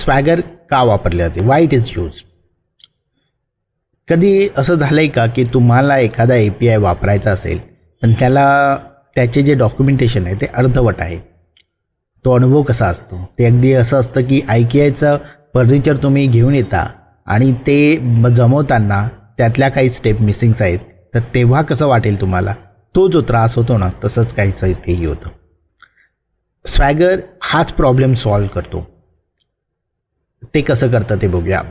स्वॅगर का वापरले जाते? वाय इट इज यूज कधी असं झालं आहे का की तुम्हाला एखादा ए पी आय वापरायचा असेल पण त्याला त्याचे जे डॉक्युमेंटेशन आहे ते अर्धवट आहे. तो अनुभव कसा असतो? ते अगदी असं असतं की आय के आयचं फर्निचर तुम्ही घेऊन येता आणि ते जमवताना त्यातल्या काही स्टेप मिसिंग्स आहेत तर तेव्हा कसं वाटेल तुम्हाला? तो जो त्रास होतो ना तसंच काहीच इथेही होतं. स्वॅगर हाच प्रॉब्लेम सॉल्व करतो. ते कसं करतं ते बघूया.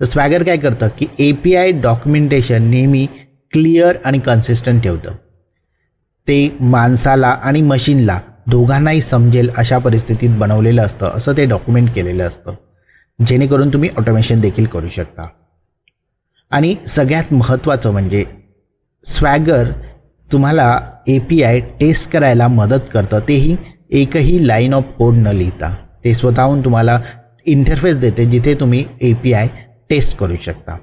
तर स्वॅगर काय करतं की ए पी आय डॉक्युमेंटेशन नेहमी क्लिअर आणि कन्सिस्टंट ठेवतं. ते माणसाला आणि मशीनला दोघांनाही समजेल अशा परिस्थितीत बनवलेलं असतं असं ते डॉक्युमेंट केलेलं असतं. जेणेकरून तुम्ही ऑटोमेशन देखील करू शकता. आणि सगळ्यात महत्त्वाचं म्हणजे स्वॅगर तुम्हाला ए पी आय टेस्ट करायला मदत करतं तेही एकही लाईन ऑफ कोड न लिहिता. ते स्वतःहून तुम्हाला इंटरफेस देते जिथे तुम्ही ए पी आय टेस्ट करू शकता.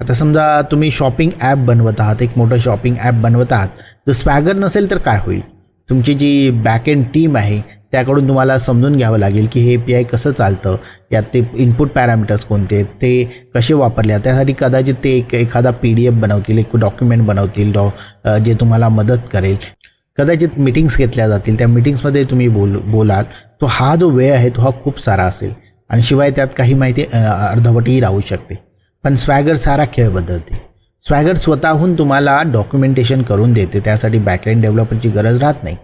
आता समजा तुम्ही शॉपिंग ॲप बनवत आहात एक मोठं शॉपिंग ॲप बनवत आहात जर स्वॅगर नसेल तर काय होईल? तुमची जी बॅकएंड टीम आहे त्याकडून तुम्हाला समजून घ्यावं लागेल की हे पी आय कसं चालतं यात ते इनपुट पॅरामीटर्स कोणते आहेत ते कसे वापरले त्यासाठी कदाचित ते एक एखादा पी डी एफ बनवतील एक डॉक्युमेंट बनवतील डॉ जे तुम्हाला मदत करेल. कदाचित मिटिंग्स घेतल्या जातील. त्या मिटिंग्समध्ये तुम्ही बोल बोलाल तो हा जो वेळ आहे तो हा खूप सारा असेल. आणि शिवाय त्यात काही माहिती अर्धवटही राहू शकते. पण स्वॅगर सारा खेळ बदलते. स्वॅगर स्वतःहून तुम्हाला डॉक्युमेंटेशन करून देते. त्यासाठी बॅकएंड डेव्हलपरची गरज राहत नाही.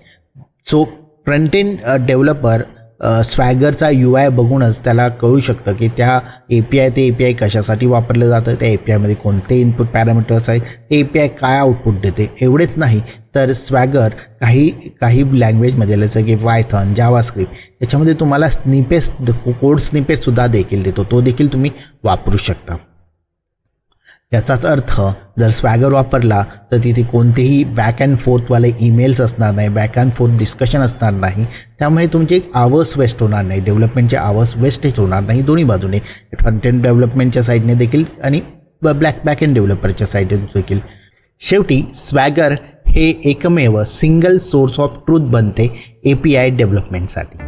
सो फ्रंट एंड डेव्हलपर स्वॅगरचा यू आय बघूनच त्याला कळू शकतं की त्या ए पी आय ते ए पी आय कशासाठी वापरलं जातं त्या ए पी आयमध्ये कोणते इनपुट पॅरामीटर्स आहेत ते ए पी आय काय आउटपुट देते एवढेच नाही. तर स्वॅगर काही काही लँग्वेजमध्ये जसं की वायथन जावास्क्रिप्ट याच्यामध्ये तुम्हाला स्निपेस कोड स्निपेससुद्धा देखील देतो. तो देखील तुम्ही वापरू शकता. याचाच अर्थ जर स्वॅगर वापरला तर तिथे कोणतेही बॅक अँड फोर्थवाले ईमेल्स असणार नाही बॅक अँड फोर्थ डिस्कशन असणार नाही. त्यामुळे तुमचे एक आवर्स वेस्ट होणार नाही डेव्हलपमेंटचे आवर्स वेस्टेज होणार नाही दोन्ही बाजूने. फ्रंट एंड डेव्हलपमेंटच्या साईडने देखील आणि ब्लॅक बॅक एंड डेव्हलपरच्या साईडने देखील. शेवटी स्वॅगर हे एकमेव सिंगल सोर्स ऑफ ट्रूथ बनते ए पी आय डेव्हलपमेंटसाठी